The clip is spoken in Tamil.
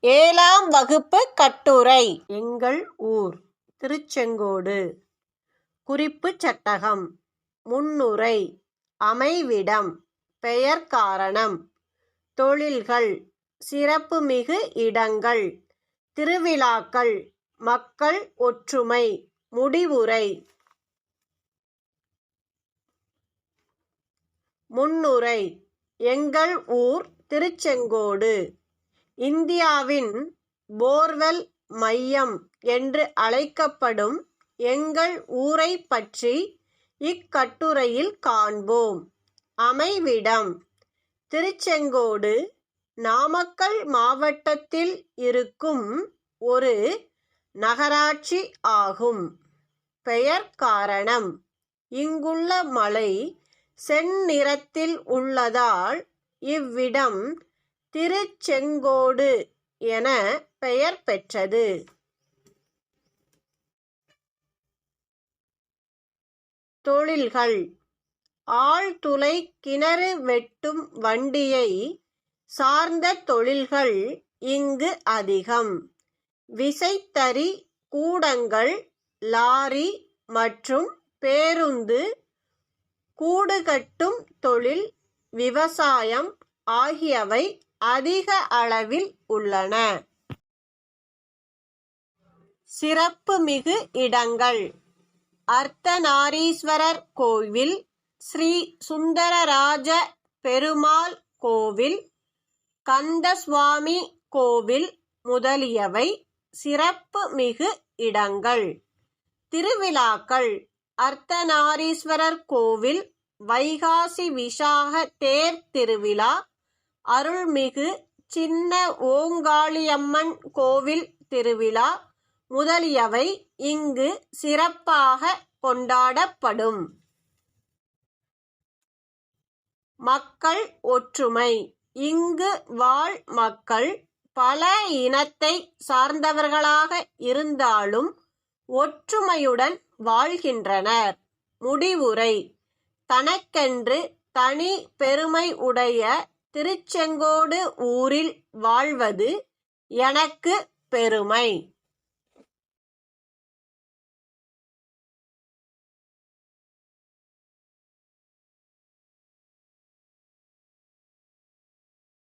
ஏழாம் வகுப்பு கட்டுரை. எங்கள் ஊர் திருச்செங்கோடு. குறிப்புச் சட்டகம். முன்னுரை. அமைவிடம். பெயர் காரணம். தொழில்கள். சிறப்புமிகு இடங்கள். திருவிழாக்கள். மக்கள் ஒற்றுமை. முடிவுரை. முன்னுரை. எங்கள் ஊர் திருச்செங்கோடு. இந்தியாவின் போர்வெல் மையம் என்று அழைக்கப்படும் எங்கள் ஊரைப் பற்றி இக்கட்டுரையில் காண்போம். அமைவிடம் திருச்செங்கோடு நாமக்கல் மாவட்டத்தில் இருக்கும் ஒரு நகராட்சி ஆகும். பெயர் காரணம் இங்குள்ள மலை செந்நிறத்தில் உள்ளதால் இவ்விடம் திருச்செங்கோடு என பெயர் பெற்றது. தொழில்கள். ஆழ்துளை கிணறு வெட்டும் வண்டியை சார்ந்த தொழில்கள் இங்கு அதிகம். விசைத்தறி கூடங்கள் லாரி மற்றும் பேருந்து கூடுகட்டும் தொழில் விவசாயம் ஆகியவை அதிக அளவில் உள்ளன. சிறப்புமிகு இடங்கள். அர்த்தநாரீஸ்வரர் கோவில் ஸ்ரீ சுந்தரராஜ பெருமாள் கோவில் கந்தசுவாமி கோவில் முதலியவை சிறப்புமிகு இடங்கள். திருவிழாக்கள். அர்த்தநாரீஸ்வரர் கோவில் வைகாசி விசாக தேர் திருவிழா அருள்மிகு சின்ன ஓங்காளியம்மன் கோவில் திருவிழா முதலியவை இங்கு சிறப்பாக கொண்டாடப்படும். மக்கள் ஒற்றுமை. இங்கு வாழ் மக்கள் பல இனத்தை சார்ந்தவர்களாக இருந்தாலும் ஒற்றுமையுடன் வாழ்கின்றனர். முடிவுரை. தனக்கென்று தனி பெருமை உடைய திருச்செங்கோடு ஊரில் வாழ்வது எனக்கு பெருமை.